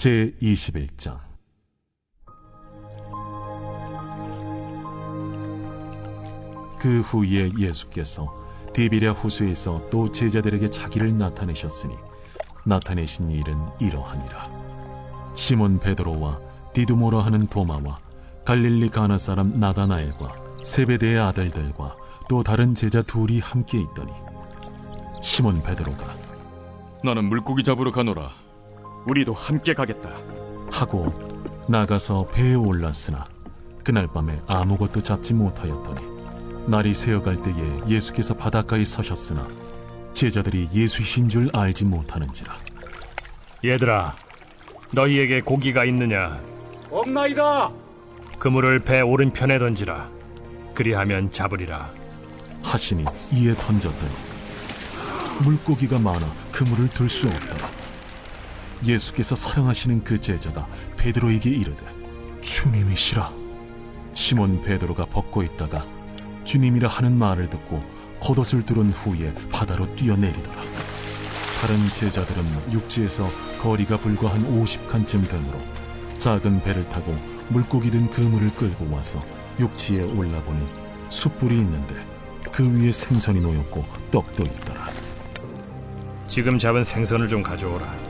제 21장 그 후에 예수께서 디비랴 호수에서 또 제자들에게 자기를 나타내셨으니 나타내신 일은 이러하니라 시몬 베드로와 디두모라 하는 도마와 갈릴리 가나 사람 나다나엘과 세베대의 아들들과 또 다른 제자 둘이 함께 있더니 시몬 베드로가 나는 물고기 잡으러 가노라. 우리도 함께 가겠다. 하고 나가서 배에 올랐으나 그날 밤에 아무것도 잡지 못하였더니 날이 새어갈 때에 예수께서 바닷가에 서셨으나 제자들이 예수이신 줄 알지 못하는지라 얘들아, 너희에게 고기가 있느냐? 없나이다. 그물을 배 오른편에 던지라. 그리하면 잡으리라. 하시니 이에 던졌더니 물고기가 많아 그물을 들 수 없더라 예수께서 사랑하시는 그 제자가 베드로에게 이르되 주님이시라. 시몬 베드로가 벗고 있다가 주님이라 하는 말을 듣고 겉옷을 두른 후에 바다로 뛰어내리더라. 다른 제자들은 육지에서 거리가 불과 한 50칸쯤 되므로 작은 배를 타고 물고기 든 그물을 끌고 와서 육지에 올라보니 숯불이 있는데 그 위에 생선이 놓였고 떡도 있더라. 지금 잡은 생선을 좀 가져오라.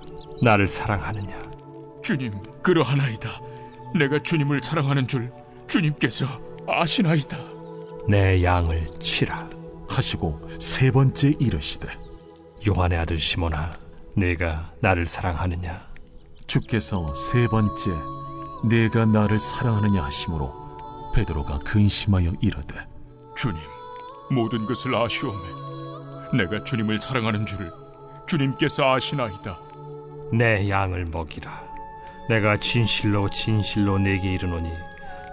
나를 사랑하느냐? 주님 그러하나이다. 내가 주님을 사랑하는 줄 주님께서 아시나이다. 내 양을 치라. 하시고 세 번째 이르시되 요한의 아들 시몬아, 네가 나를 사랑하느냐? 주께서 세 번째 내가 나를 사랑하느냐 하심으로 베드로가 근심하여 이르되 주님 모든 것을 아시오매. 내가 주님을 사랑하는 줄 주님께서 아시나이다. 내 양을 먹이라. 내가 진실로 진실로 내게 이르노니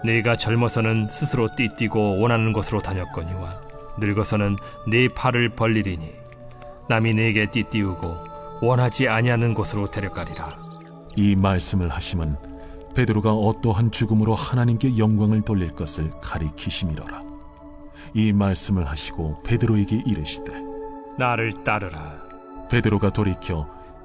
네가 젊어서는 스스로 띠뛰고 원하는 곳으로 다녔거니와 늙어서는 네 팔을 벌리리니 남이 네게 띠띠우고 원하지 아니하는 곳으로 데려가리라. 이 말씀을 하심은 베드로가 어떠한 죽음으로 하나님께 영광을 돌릴 것을 가리키심이로라 이 말씀을 하시고 베드로에게 이르시되 나를 따르라. 베드로가 돌이켜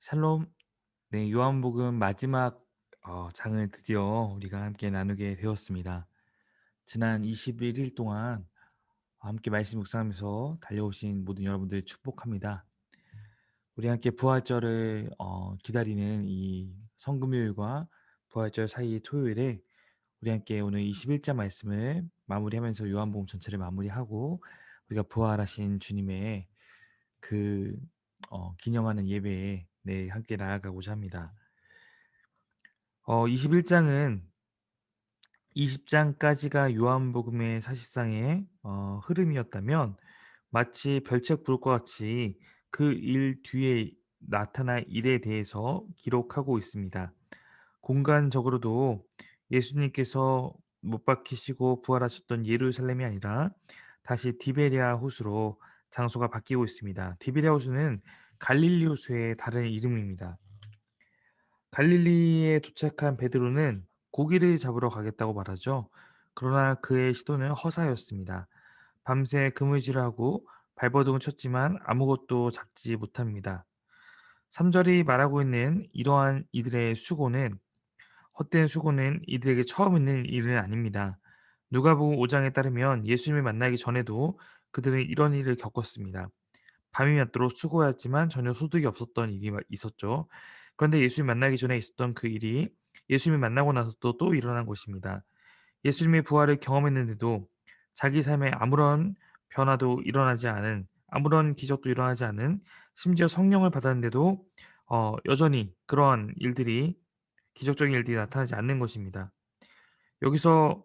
샬롬. 네, 요한복음 마지막 어, 장을 드디어 우리가 함께 나누게 되었습니다. 지난 21일 동안 함께 말씀 묵상하면서 달려오신 모든 여러분들 축복합니다. 우리 함께 부활절을 어, 기다리는 이 성금요일과 부활절 사이 토요일에 우리 함께 오늘 21자 말씀을 마무리하면서 요한복음 전체를 마무리하고 우리가 부활하신 주님의 그 어, 기념하는 예배에 네, 함께 나아가고자 합니다. 어 21장은 20장까지가 요한복음의 사실상의 어 흐름이었다면 마치 별책 부록과 같이 그 일 뒤에 나타날 일에 대해서 기록하고 있습니다. 공간적으로도 예수님께서 못 박히시고 부활하셨던 예루살렘이 아니라 다시 디베리아 호수로 장소가 바뀌고 있습니다. 디베리아 호수는 갈릴리 호수의 다른 이름입니다. 갈릴리에 도착한 베드로는 고기를 잡으러 가겠다고 말하죠. 그러나 그의 시도는 허사였습니다. 밤새 그물질하고 발버둥을 쳤지만 아무것도 잡지 못합니다. 3절이 말하고 있는 이러한 이들의 수고는 헛된 수고는 이들에게 처음 있는 일은 아닙니다. 누가복음 5장에 따르면 예수님을 만나기 전에도 그들은 이런 일을 겪었습니다. 밤이 맞도록 수고했지만 전혀 소득이 없었던 일이 있었죠. 그런데 예수님 만나기 전에 있었던 그 일이 예수님을 만나고 나서도 또 일어난 것입니다. 예수님의 부활을 경험했는데도 자기 삶에 아무런 변화도 일어나지 않은 아무런 기적도 일어나지 않은 심지어 성령을 받았는데도 어, 여전히 그러한 일들이 기적적인 일들이 나타나지 않는 것입니다. 여기서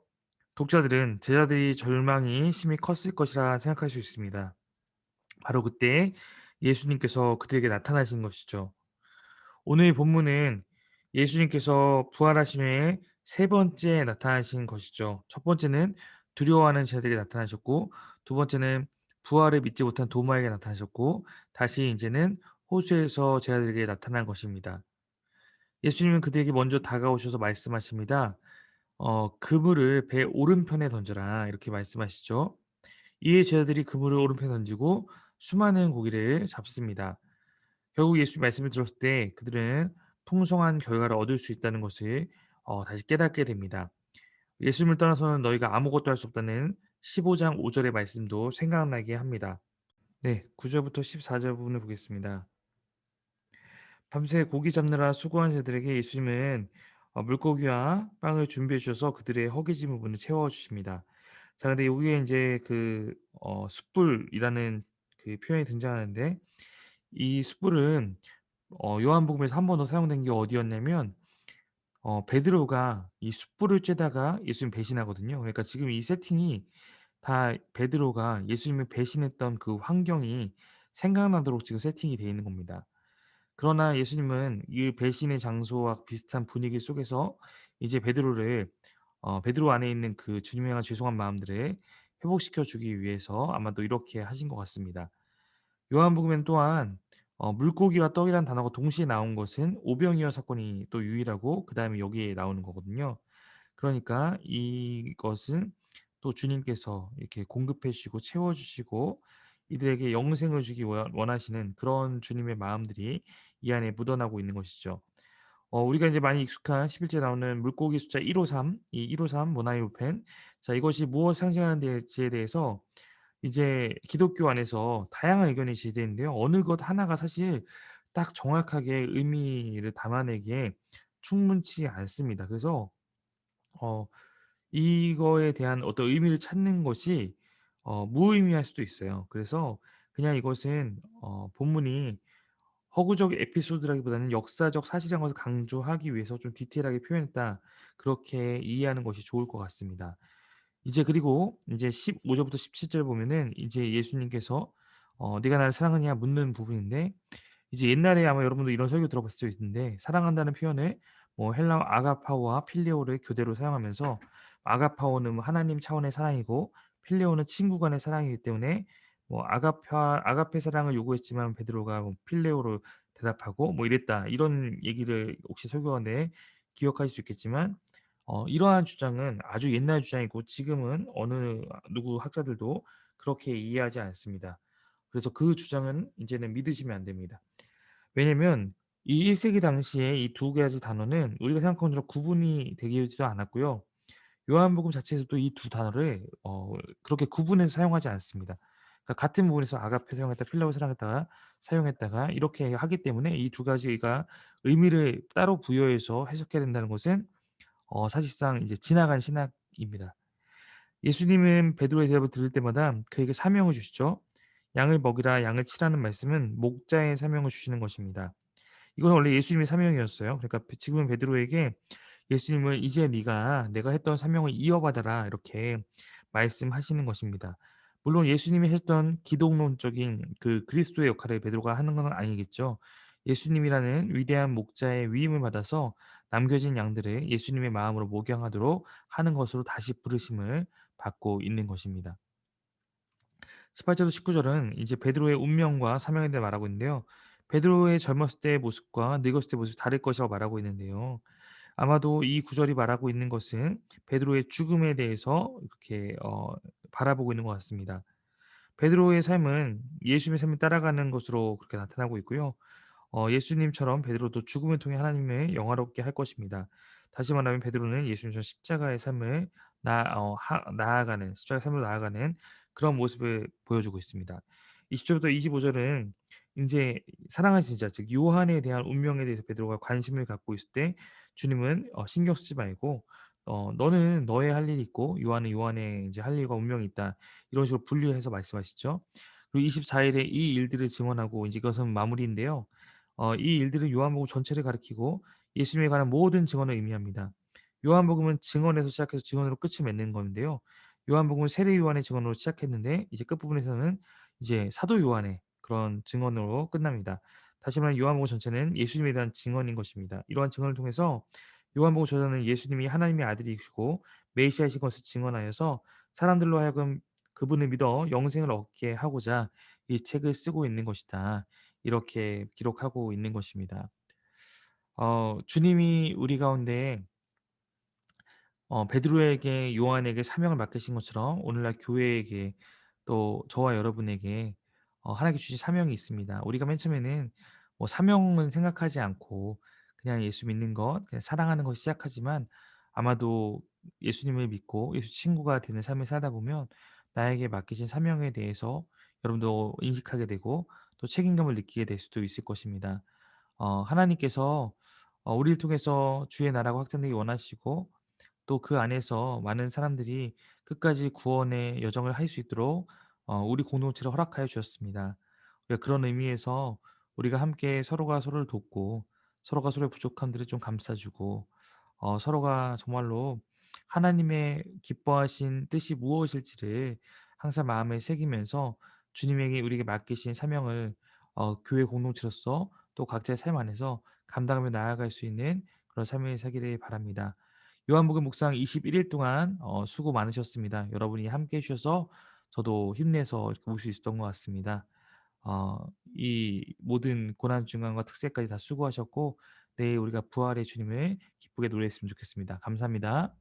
독자들은 제자들이 절망이 심히 컸을 것이라 생각할 수 있습니다. 바로 그때 예수님께서 그들에게 나타나신 것이죠. 오늘 본문은 예수님께서 부활하신 후에 세 번째 나타나신 것이죠. 첫 번째는 두려워하는 제자들에게 나타나셨고 두 번째는 부활을 믿지 못한 도마에게 나타나셨고 다시 이제는 호수에서 제자들에게 나타난 것입니다. 예수님은 그들에게 먼저 다가오셔서 말씀하십니다. 어, 그물을 배 오른편에 던져라 이렇게 말씀하시죠. 이에 제자들이 그물을 오른편에 던지고 수많은 고기를 잡습니다. 결국 예수님 말씀을 들었을 때 그들은 풍성한 결과를 얻을 수 있다는 것을 어, 다시 깨닫게 됩니다. 예수님을 떠나서는 너희가 아무것도 할 수 없다는 15장 5절의 말씀도 생각나게 합니다. 네, 9절부터 14절 부분을 보겠습니다. 밤새 고기 잡느라 수고한 자들에게 예수님은 어, 물고기와 빵을 준비해 주셔서 그들의 허기진 부분을 채워 주십니다. 자, 근데 여기에 이제 그 어, 숯불이라는 그 표현이 등장하는데 이 숯불은 어, 요한복음에서 한 번 더 사용된 게 어디였냐면 어, 베드로가 이 숯불을 쬐다가 예수님 배신하거든요. 그러니까 지금 이 세팅이 다 베드로가 예수님을 배신했던 그 환경이 생각나도록 지금 세팅이 되어 있는 겁니다. 그러나 예수님은 이 배신의 장소와 비슷한 분위기 속에서 이제 베드로를 어, 베드로 안에 있는 그 주님에 대한 죄송한 마음들을 회복시켜 주기 위해서 아마도 이렇게 하신 것 같습니다. 요한복음엔 또한 어, 물고기와 떡이라는 단어가 동시에 나온 것은 오병이어 사건이 또 유일하고 그 다음에 여기에 나오는 거거든요. 그러니까 이것은 또 주님께서 이렇게 공급해 주시고 채워 주시고 이들에게 영생을 주기 원- 원하시는 그런 주님의 마음들이 이 안에 묻어나고 있는 것이죠. 어, 우리가 이제 많이 익숙한 11절 나오는 물고기 숫자 153, 이 153 모나이오펜. 자, 이것이 무엇 상징하는지에 대해서 이제 기독교 안에서 다양한 의견이 제기되는데요. 어느 것 하나가 사실 딱 정확하게 의미를 담아내기에 충분치 않습니다. 그래서 어, 이거에 대한 어떤 의미를 찾는 것이 어, 무의미할 수도 있어요. 그래서 그냥 이것은 어, 본문이 허구적 에피소드라기보다는 역사적 사실인 것을 강조하기 위해서 좀 디테일하게 표현했다. 그렇게 이해하는 것이 좋을 것 같습니다. 이제 그리고 이제 15절부터 17절 보면은 이제 예수님께서 어, 네가 나를 사랑하냐 묻는 부분인데 이제 옛날에 아마 여러분도 이런 설교 들어봤을 수 있는데 사랑한다는 표현을 뭐 헬라어 아가파오와 필레오를 교대로 사용하면서 아가파오는 뭐 하나님 차원의 사랑이고 필레오는 친구 간의 사랑이기 때문에 뭐 아가파 아가페 사랑을 요구했지만 베드로가 뭐 필레오로 대답하고 뭐 이랬다. 이런 얘기를 혹시 설교하는데 기억하실 수 있겠지만 어 이러한 주장은 아주 옛날 주장이고 지금은 어느 누구 학자들도 그렇게 이해하지 않습니다. 그래서 그 주장은 이제는 믿으시면 안 됩니다. 왜냐면 이 1세기 당시에 이 두 가지 단어는 우리가 생각하는 대로 구분이 되지도 않았고요. 요한복음 자체에서도 이 두 단어를 어 그렇게 구분해서 사용하지 않습니다. 그러니까 같은 부분에서 아가페 사용했다, 필라오 사용했다가 사용했다가 이렇게 하기 때문에 이 두 가지가 의미를 따로 부여해서 해석해야 된다는 것은 어 사실상 이제 지나간 신학입니다. 예수님은 베드로의 대답을 들을 때마다 그에게 사명을 주시죠. 양을 먹이라 양을 치라는 말씀은 목자의 사명을 주시는 것입니다. 이건 원래 예수님의 사명이었어요. 그러니까 지금은 베드로에게 예수님은 "이제 네가 내가 했던 사명을 이어받아라." 이렇게 말씀하시는 것입니다. 물론 예수님이 했던 기독론적인 그 그리스도의 역할을 베드로가 하는 건 아니겠죠. 예수님이라는 위대한 목자의 위임을 받아서 남겨진 양들을 예수님의 마음으로 목양하도록 하는 것으로 다시 부르심을 받고 있는 것입니다. 18절부터 19절은 이제 베드로의 운명과 사명에 대해 말하고 있는데요. 베드로의 젊었을 때의 모습과 늙었을 때의 모습이 다를 것이라고 말하고 있는데요. 아마도 이 구절이 말하고 있는 것은 베드로의 죽음에 대해서 이렇게 어, 바라보고 있는 것 같습니다. 베드로의 삶은 예수님의 삶을 따라가는 것으로 그렇게 나타나고 있고요. 어, 예수님처럼 베드로도 죽음을 통해 하나님을 영화롭게 할 것입니다. 다시 말하면 베드로는 예수님처럼 십자가의 삶을 나, 어, 하, 나아가는 십자가의 삶으로 나아가는 그런 모습을 보여주고 있습니다. 20절부터 25절은 이제 사랑하신 자, 즉 요한에 대한 운명에 대해서 베드로가 관심을 갖고 있을 때 주님은 어, 신경 쓰지 말고 어, 너는 너의 할 일이 있고 요한은 요한의 이제 할 일과 운명이 있다. 이런 식으로 분리해서 말씀하시죠. 그리고 24일에 이 일들을 증언하고 이제 이것은 마무리인데요. 어, 이 일들은 요한복음 전체를 가리키고 예수님에 관한 모든 증언을 의미합니다. 요한복음은 증언에서 시작해서 증언으로 끝을 맺는 건데요. 요한복음은 세례 요한의 증언으로 시작했는데 이제 끝부분에서는 이제 사도 요한의 그런 증언으로 끝납니다. 다시 말하면 요한복음 전체는 예수님에 대한 증언인 것입니다. 이러한 증언을 통해서 요한복음 저자는 예수님이 하나님의 아들이시고 메시아이신 것을 증언하여서 사람들로 하여금 그분을 믿어 영생을 얻게 하고자 이 책을 쓰고 있는 것이다. 이렇게 기록하고 있는 것입니다. 어, 주님이 우리 가운데 어, 베드로에게 요한에게 사명을 맡기신 것처럼 오늘날 교회에게 또 저와 여러분에게 어, 하나님께 주신 사명이 있습니다. 우리가 맨 처음에는 뭐 사명은 생각하지 않고 그냥 예수 믿는 것, 그냥 사랑하는 것 시작하지만 아마도 예수님을 믿고 예수 친구가 되는 삶을 살다 보면 나에게 맡기신 사명에 대해서 여러분도 인식하게 되고 또 책임감을 느끼게 될 수도 있을 것입니다. 어, 하나님께서 어, 우리를 통해서 주의 나라가 확장되기 원하시고 또 그 안에서 많은 사람들이 끝까지 구원의 여정을 할 수 있도록 어, 우리 공동체를 허락하여 주셨습니다. 그런 의미에서 우리가 함께 서로가 서로를 돕고 서로가 서로의 부족함들을 좀 감싸주고 어, 서로가 정말로 하나님의 기뻐하신 뜻이 무엇일지를 항상 마음에 새기면서 주님에게 우리에게 맡기신 사명을 어, 교회 공동체로서 또 각자의 삶 안에서 감당하며 나아갈 수 있는 그런 삶을 살기를 바랍니다. 요한복음 묵상 21일 동안 어, 수고 많으셨습니다. 여러분이 함께 해주셔서 저도 힘내서 이렇게 올수 있었던 것 같습니다. 어, 이 모든 고난 중간과 특세까지 다 수고하셨고 내일 우리가 부활의 주님을 기쁘게 노래했으면 좋겠습니다. 감사합니다.